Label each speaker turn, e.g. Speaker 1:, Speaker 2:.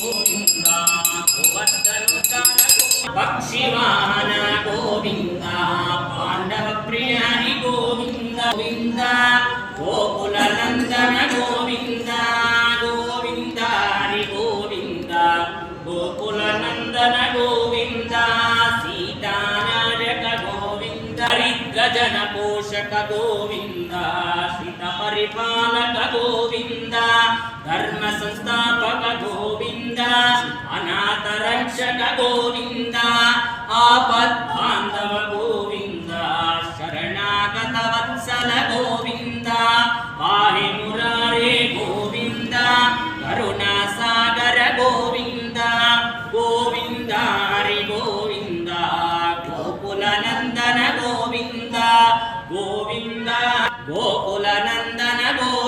Speaker 1: గోవింద పక్షివాహన గోవింద పాండవ ప్రియ గోవింద గోవింద గోకుల నందన గోవింద గోవింద హరి గోవింద గోకుల నందన గోవింద సీతానాయక గోవింద హరిగజన పోషక గోవింద శ్రిత పరిపాలక గోవింద ధర్మ రక్షక గోవింద ఆపద్ బాంధవ గోవింద శరణాగత వత్సల గోవింద పాహి మురారే గోవింద కరుణా సాగర గోవింద గోవింద హరి గోవింద గోకుల నందన గోవింద గోవింద గోకుల నందన గోవింద